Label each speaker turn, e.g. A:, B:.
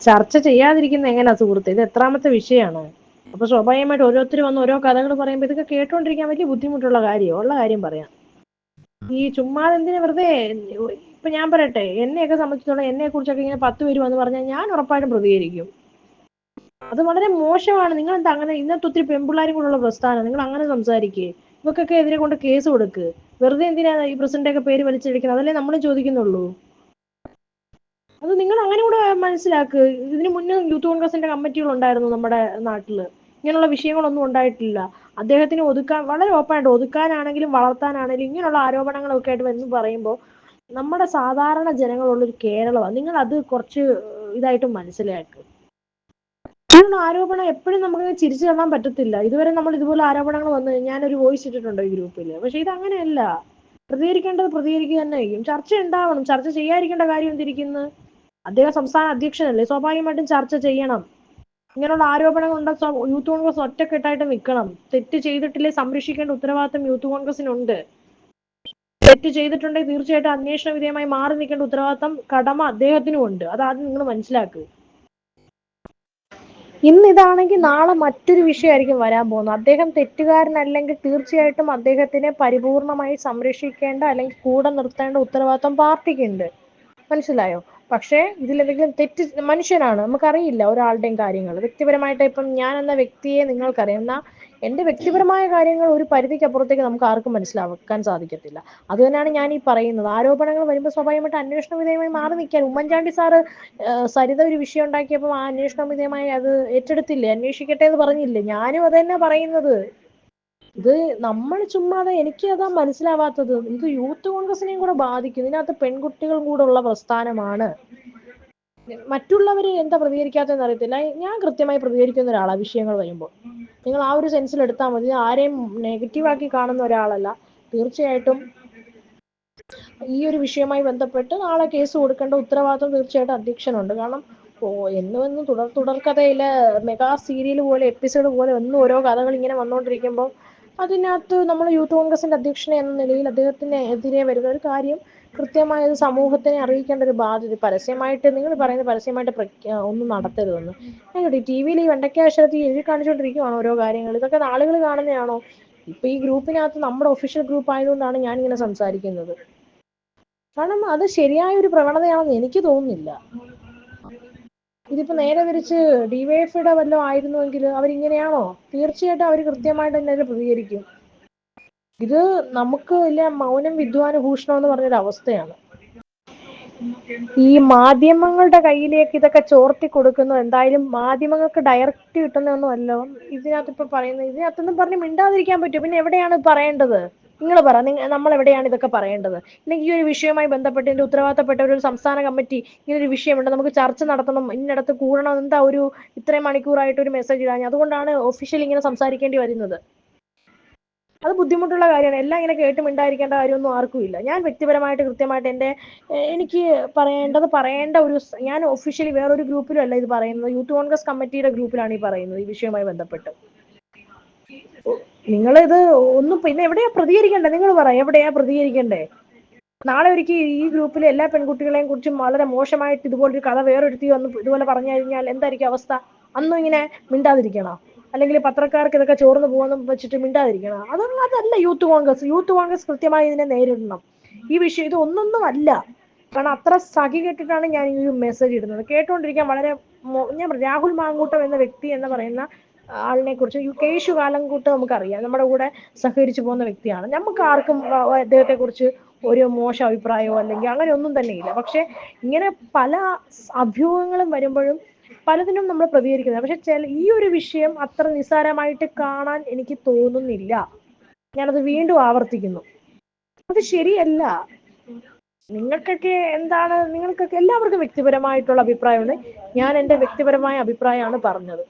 A: ചർച്ച ചെയ്യാതിരിക്കുന്ന എങ്ങനെ സുഹൃത്ത്? ഇത് എത്രാമത്തെ വിഷയമാണ് അപ്പൊ സ്വാഭാവികമായിട്ട് ഓരോരുത്തർ വന്ന് ഓരോ കഥകൾ പറയുമ്പോൾ ഇതൊക്കെ കേട്ടോണ്ടിരിക്കാൻ വലിയ ബുദ്ധിമുട്ടുള്ള കാര്യം? ഉള്ള കാര്യം പറയാം. ഈ ചുമ്മാ എന്തിനാ വെറുതെ ഇപ്പൊ ഞാൻ പറയട്ടെ എന്നെയൊക്കെ സംബന്ധിച്ചിടത്തോളം എന്നെ കുറിച്ചൊക്കെ ഇങ്ങനെ പത്ത് പേര് വന്ന് പറഞ്ഞാൽ ഞാൻ ഉറപ്പായിട്ടും പ്രതികരിക്കും. അത് വളരെ മോശമാണ്. നിങ്ങൾ എന്താ അങ്ങനെ ഇന്നത്തെ ഒത്തിരി പെൺപിള്ളാരും കൂടെയുള്ള പ്രസ്ഥാനം. നിങ്ങൾ അങ്ങനെ സംസാരിക്കേ. ഇവക്കൊക്കെ എതിരെ കൊണ്ട് കേസ് കൊടുക്ക്. വെറുതെ എന്തിനാ ഈ പ്രസിഡന്റ് ഒക്കെ പേര് വലിച്ചെടുക്കുന്നത് അതല്ലേ നമ്മളും ചോദിക്കുന്നുള്ളൂ. അത് നിങ്ങൾ അങ്ങനെ കൂടെ മനസ്സിലാക്കുക ഇതിനു മുന്നേ യൂത്ത് കോൺഗ്രസിന്റെ കമ്മിറ്റികൾ ഉണ്ടായിരുന്നു നമ്മുടെ നാട്ടിൽ. ഇങ്ങനെയുള്ള വിഷയങ്ങളൊന്നും ഉണ്ടായിട്ടില്ല. അദ്ദേഹത്തിന് ഒതുക്കാൻ വളരെ ഓപ്പണായിട്ട് ഒതുക്കാനാണെങ്കിലും വളർത്താനാണെങ്കിലും ഇങ്ങനെയുള്ള ആരോപണങ്ങളൊക്കെ ആയിട്ട് വന്ന് പറയുമ്പോൾ നമ്മുടെ സാധാരണ ജനങ്ങളുള്ളൊരു കേരളമാണ്. നിങ്ങൾ അത് കുറച്ച് ഇതായിട്ട് മനസ്സിലാക്കുക ഇങ്ങനെയുള്ള ആരോപണം എപ്പോഴും നമുക്ക് ചിരിച്ചു തള്ളാൻ പറ്റത്തില്ല. ഇതുവരെ നമ്മൾ ഇതുപോലെ ആരോപണങ്ങൾ വന്നു ഞാനൊരു വോയിസ് ഇട്ടിട്ടുണ്ട് ഈ ഗ്രൂപ്പിൽ പക്ഷെ ഇത് അങ്ങനെയല്ല. പ്രതികരിക്കേണ്ടത് പ്രതികരിക്കുക തന്നെ ചെയ്യും ചർച്ച ഉണ്ടാവണം. ചർച്ച ചെയ്യാതിരിക്കേണ്ട കാര്യം എന്തിരിക്കുന്നു? അദ്ദേഹം സംസ്ഥാന അധ്യക്ഷനല്ലേ? സ്വാഭാവികമായിട്ടും ചർച്ച ചെയ്യണം. ഇങ്ങനെയുള്ള ആരോപണങ്ങൾ ഉണ്ട യൂത്ത് കോൺഗ്രസ് ഒറ്റക്കെട്ടായിട്ട് നിൽക്കണം. തെറ്റ് ചെയ്തിട്ടില്ലേ സംരക്ഷിക്കേണ്ട ഉത്തരവാദിത്തം യൂത്ത് കോൺഗ്രസിനുണ്ട്. തെറ്റ് ചെയ്തിട്ടുണ്ടെങ്കിൽ തീർച്ചയായിട്ടും അന്വേഷണ വിധേയമായി മാറി നിൽക്കേണ്ട ഉത്തരവാദിത്തം കടമ അദ്ദേഹത്തിനും ഉണ്ട് അത് ആദ്യം നിങ്ങൾ മനസ്സിലാക്കൂ. ഇന്ന് ഇതാണെങ്കിൽ നാളെ മറ്റൊരു വിഷയമായിരിക്കും വരാൻ പോകുന്നത്. അദ്ദേഹം തെറ്റുകാരനല്ലെങ്കിൽ തീർച്ചയായിട്ടും അദ്ദേഹത്തിനെ പരിപൂർണമായി സംരക്ഷിക്കേണ്ട അല്ലെങ്കിൽ കൂടെ നിർത്തേണ്ട ഉത്തരവാദിത്തം പാർട്ടിക്കുണ്ട്. മനസ്സിലായോ? പക്ഷേ ഇതിലെന്തെങ്കിലും തെറ്റ് മനുഷ്യനാണ്. നമുക്കറിയില്ല ഒരാളുടെയും കാര്യങ്ങൾ. വ്യക്തിപരമായിട്ട് ഇപ്പം ഞാൻ എന്ന വ്യക്തിയെ നിങ്ങൾക്കറിയാം. എന്നാൽ എന്റെ വ്യക്തിപരമായ കാര്യങ്ങൾ ഒരു പരിധിക്ക് അപ്പുറത്തേക്ക് നമുക്ക് ആർക്കും മനസ്സിലാക്കാൻ സാധിക്കത്തില്ല. അത് തന്നെയാണ് ഞാൻ ഈ പറയുന്നത്. ആരോപണങ്ങൾ വരുമ്പോൾ സ്വാഭാവികമായിട്ട് അന്വേഷണ വിധേയമായി മാറി നിൽക്കാൻ. ഉമ്മൻചാണ്ടി സാറ് സരിത ഒരു വിഷയം ഉണ്ടാക്കിയപ്പോൾ ആ അന്വേഷണ വിധേയമായി അത് ഏറ്റെടുത്തില്ലേ? അന്വേഷിക്കട്ടെ എന്ന് പറഞ്ഞില്ലേ? ഞാനും അത് തന്നെ പറയുന്നത്. ഇത് നമ്മൾ ചുമ്മാതെ എനിക്ക് അതാ മനസ്സിലാവാത്തത്. ഇത് യൂത്ത് കോൺഗ്രസിനെയും കൂടെ ബാധിക്കും. ഇതിനകത്ത് പെൺകുട്ടികളും കൂടെ ഉള്ള പ്രസ്ഥാനമാണ്. മറ്റുള്ളവര് എന്താ പ്രതികരിക്കാത്തതെന്ന് അറിയത്തില്ല. ഞാൻ കൃത്യമായി പ്രതികരിക്കുന്ന ഒരാളാണ് വിഷയങ്ങൾ വരുമ്പോൾ. നിങ്ങൾ ആ ഒരു സെൻസിൽ എടുത്താൽ മതി. ആരെയും നെഗറ്റീവാക്കി കാണുന്ന ഒരാളല്ല. തീർച്ചയായിട്ടും ഈ ഒരു വിഷയവുമായി ബന്ധപ്പെട്ട് നാളെ കേസ് കൊടുക്കേണ്ട ഉത്തരവാദിത്വം തീർച്ചയായിട്ടും അധ്യക്ഷനുണ്ട്. കാരണം ഓ എന്നും എന്നും തുടർ തുടർക്കഥയിലെ മെഗാ സീരിയൽ പോലെ എപ്പിസോഡ് പോലെ ഒന്നും ഓരോ കഥകൾ ഇങ്ങനെ വന്നുകൊണ്ടിരിക്കുമ്പോൾ അതിനകത്ത് നമ്മൾ യൂത്ത് കോൺഗ്രസിന്റെ അധ്യക്ഷനെ എന്ന നിലയിൽ അദ്ദേഹത്തിന് എതിരെ വരുന്ന ഒരു കാര്യം കൃത്യമായ ഒരു സമൂഹത്തിനെ അറിയിക്കേണ്ട ഒരു ബാധ്യത പരസ്യമായിട്ട് നിങ്ങൾ പറയുന്നത് പരസ്യമായിട്ട് ഒന്നും നടത്തരുതെന്ന്. ഞങ്ങളുടെ ടി വിയിൽ ഈ വെണ്ടക്കാശ്വരത്തിൽ എഴുതി കാണിച്ചുകൊണ്ടിരിക്കുവാണ് ഓരോ കാര്യങ്ങൾ. ഇതൊക്കെ ആളുകൾ കാണുന്നതാണോ? ഇപ്പൊ ഈ ഗ്രൂപ്പിനകത്ത് നമ്മുടെ ഒഫീഷ്യൽ ഗ്രൂപ്പ് ആയതുകൊണ്ടാണ് ഞാൻ ഇങ്ങനെ സംസാരിക്കുന്നത്. കാരണം അത് ശരിയായ ഒരു പ്രവണതയാണെന്ന് എനിക്ക് തോന്നുന്നില്ല. ഇതിപ്പോ നേരെ തിരിച്ച് ഡിവൈഎഫ്ഐയുടെ വല്ലതും ആയിരുന്നുവെങ്കിൽ അവരിങ്ങനെയാണോ? തീർച്ചയായിട്ടും അവർ കൃത്യമായിട്ട് തന്നെ പ്രതികരിക്കും. ഇത് നമുക്ക് വലിയ മൗനം വിദ്വാന ഭൂഷണം എന്ന് പറഞ്ഞൊരു അവസ്ഥയാണ്. ഈ മാധ്യമങ്ങളുടെ കയ്യിലേക്ക് ഇതൊക്കെ ചോർത്തി കൊടുക്കുന്നു. എന്തായാലും മാധ്യമങ്ങൾക്ക് ഡയറക്റ്റ് കിട്ടുന്നതൊന്നും അല്ല. ഇതിനകത്ത് ഇപ്പൊ പറയുന്നത് ഇതിനകത്തൊന്നും പറഞ്ഞ് മിണ്ടാതിരിക്കാൻ പറ്റും പിന്നെ എവിടെയാണ് പറയേണ്ടത്? നിങ്ങൾ പറ നമ്മൾ എവിടെയാണ് ഇതൊക്കെ പറയേണ്ടത്? ഇല്ലെങ്കിൽ ഈ ഒരു വിഷയവുമായി ബന്ധപ്പെട്ട് ഇതിന്റെ ഉത്തരവാദിത്തപ്പെട്ട ഒരു സംസ്ഥാന കമ്മിറ്റി ഇങ്ങനൊരു വിഷയമുണ്ട് നമുക്ക് ചർച്ച നടത്തണം ഇന്നിടത്ത് കൂടണം എന്താ ഒരു ഇത്രയും മണിക്കൂറായിട്ട് ഒരു മെസ്സേജ് ഇടാൻ അതുകൊണ്ടാണ് ഒഫീഷ്യൽ ഇങ്ങനെ സംസാരിക്കേണ്ടി വരുന്നത്. അത് ബുദ്ധിമുട്ടുള്ള കാര്യമാണ്. എല്ലാം ഇങ്ങനെ കേട്ട് മിണ്ടായിരിക്കേണ്ട കാര്യമൊന്നും ആർക്കും ഇല്ല. ഞാൻ വ്യക്തിപരമായിട്ട് കൃത്യമായിട്ട് എന്റെ എനിക്ക് പറയേണ്ടത് പറയേണ്ട ഒരു ഞാൻ ഒഫീഷ്യലി വേറൊരു ഗ്രൂപ്പിലും അല്ല ഇത് പറയുന്നത്. യൂത്ത് കോൺഗ്രസ് കമ്മിറ്റിയുടെ ഗ്രൂപ്പിലാണ് ഈ പറയുന്നത് ഈ വിഷയവുമായി ബന്ധപ്പെട്ട്. നിങ്ങൾ ഇത് ഒന്നും പിന്നെ എവിടെയാ പ്രതികരിക്കണ്ടേ? നിങ്ങൾ പറ എവിടെയാ പ്രതികരിക്കണ്ടേ? നാളെ ഒരിക്കൽ ഈ ഗ്രൂപ്പിലെ എല്ലാ പെൺകുട്ടികളെയും കുറിച്ചും വളരെ മോശമായിട്ട് ഇതുപോലൊരു കഥ വേറൊരുത്തി വന്ന് ഇതുപോലെ പറഞ്ഞു കഴിഞ്ഞാൽ എന്തായിരിക്കും അവസ്ഥ? അന്നും ഇങ്ങനെ മിണ്ടാതിരിക്കണോ? അല്ലെങ്കിൽ പത്രക്കാർക്ക് ഇതൊക്കെ ചോർന്ന് പോകുന്ന വെച്ചിട്ട് മിണ്ടാതിരിക്കണം? അതൊന്നും അതല്ല യൂത്ത് കോൺഗ്രസ്. യൂത്ത് കോൺഗ്രസ് കൃത്യമായി ഇതിനെ നേരിടണം. ഈ വിഷയം ഇത് ഒന്നൊന്നും അല്ല. കാരണം അത്ര സഖി കേട്ടിട്ടാണ് ഞാൻ ഈ ഒരു മെസ്സേജ് ഇടുന്നത്. കേട്ടുകൊണ്ടിരിക്കാൻ വളരെ ഞാൻ രാഹുൽ മാങ്കൂട്ടം എന്ന വ്യക്തി എന്ന് പറയുന്ന ആളിനെ കുറിച്ച് കേശു കാലംകൂട്ട് നമുക്കറിയാം. നമ്മുടെ കൂടെ സഹകരിച്ചു പോകുന്ന വ്യക്തിയാണ്. നമുക്ക് ആർക്കും അദ്ദേഹത്തെ കുറിച്ച് ഒരു മോശം അഭിപ്രായമോ അല്ലെങ്കിൽ അങ്ങനെ ഒന്നും തന്നെ ഇല്ല പക്ഷെ ഇങ്ങനെ പല അഭ്യൂഹങ്ങളും വരുമ്പോഴും പലതിനും നമ്മൾ പ്രതികരിക്കുന്നത് പക്ഷെ ചില ഈ ഒരു വിഷയം അത്ര നിസ്സാരമായിട്ട് കാണാൻ എനിക്ക് തോന്നുന്നില്ല. ഞാനത് വീണ്ടും ആവർത്തിക്കുന്നു. അത് ശരിയല്ല. നിങ്ങൾക്കൊക്കെ എന്താണ് നിങ്ങൾക്കൊക്കെ എല്ലാവർക്കും വ്യക്തിപരമായിട്ടുള്ള അഭിപ്രായമുണ്ട് ഞാൻ എന്റെ വ്യക്തിപരമായ അഭിപ്രായമാണ് പറഞ്ഞത്.